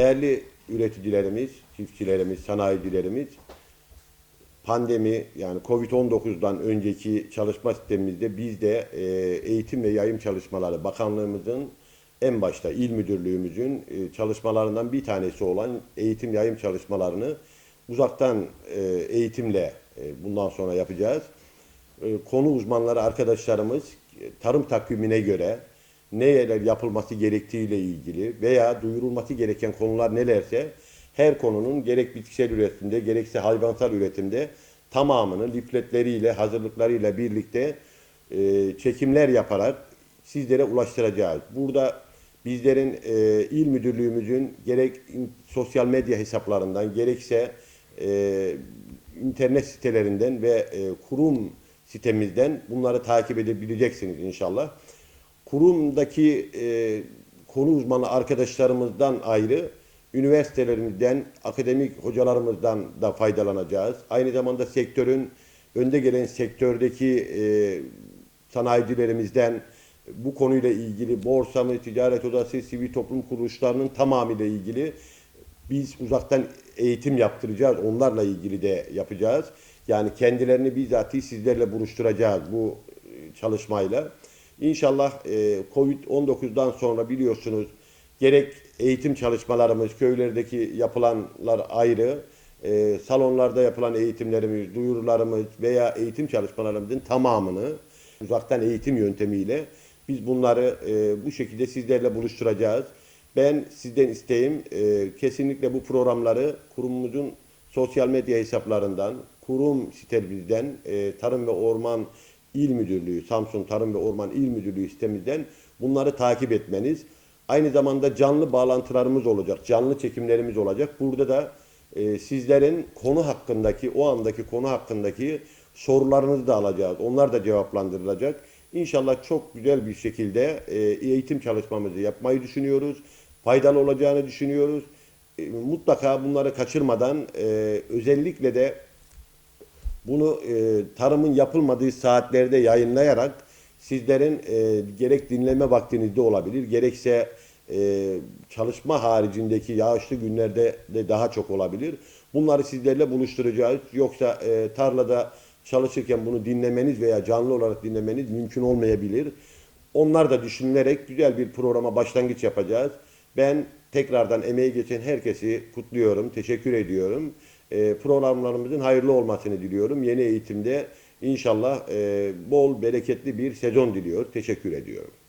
Değerli üreticilerimiz, çiftçilerimiz, sanayicilerimiz pandemi yani Covid-19'dan önceki çalışma sistemimizde biz de e, eğitim ve yayım çalışmaları bakanlığımızın en başta il müdürlüğümüzün e, çalışmalarından bir tanesi olan eğitim yayım çalışmalarını uzaktan e, eğitimle e, bundan sonra yapacağız. E, konu uzmanları arkadaşlarımız e, tarım takvimine göre neler yapılması gerektiğiyle ilgili veya duyurulması gereken konular nelerse her konunun gerek bitkisel üretimde gerekse hayvansal üretimde tamamını lifletleriyle hazırlıklarıyla birlikte e, çekimler yaparak sizlere ulaştıracağız. Burada bizlerin e, il müdürlüğümüzün gerek sosyal medya hesaplarından gerekse e, internet sitelerinden ve e, kurum sitemizden bunları takip edebileceksiniz inşallah. Kurumdaki e, konu uzmanı arkadaşlarımızdan ayrı üniversitelerimizden, akademik hocalarımızdan da faydalanacağız. Aynı zamanda sektörün önde gelen sektördeki e, sanayicilerimizden bu konuyla ilgili borsa mı, ticaret odası, sivil toplum kuruluşlarının tamamıyla ilgili biz uzaktan eğitim yaptıracağız. Onlarla ilgili de yapacağız. Yani kendilerini bizatihi sizlerle buluşturacağız bu e, çalışmayla. İnşallah e, Covid-19'dan sonra biliyorsunuz gerek eğitim çalışmalarımız, köylerdeki yapılanlar ayrı, e, salonlarda yapılan eğitimlerimiz, duyurularımız veya eğitim çalışmalarımızın tamamını uzaktan eğitim yöntemiyle biz bunları e, bu şekilde sizlerle buluşturacağız. Ben sizden isteğim e, kesinlikle bu programları kurumumuzun sosyal medya hesaplarından, kurum sitemizden, e, Tarım ve Orman İl Müdürlüğü, Samsun Tarım ve Orman İl Müdürlüğü sitemizden bunları takip etmeniz. Aynı zamanda canlı bağlantılarımız olacak, canlı çekimlerimiz olacak. Burada da e, sizlerin konu hakkındaki, o andaki konu hakkındaki sorularınızı da alacağız. Onlar da cevaplandırılacak. İnşallah çok güzel bir şekilde e, eğitim çalışmamızı yapmayı düşünüyoruz. Faydalı olacağını düşünüyoruz. E, mutlaka bunları kaçırmadan e, özellikle de bunu e, tarımın yapılmadığı saatlerde yayınlayarak sizlerin e, gerek dinleme vaktinizde olabilir, gerekse e, çalışma haricindeki yağışlı günlerde de daha çok olabilir. Bunları sizlerle buluşturacağız. Yoksa e, tarlada çalışırken bunu dinlemeniz veya canlı olarak dinlemeniz mümkün olmayabilir. Onlar da düşünülerek güzel bir programa başlangıç yapacağız. Ben tekrardan emeği geçen herkesi kutluyorum, teşekkür ediyorum. E, programlarımızın hayırlı olmasını diliyorum. Yeni eğitimde inşallah e, bol, bereketli bir sezon diliyor. Teşekkür ediyorum.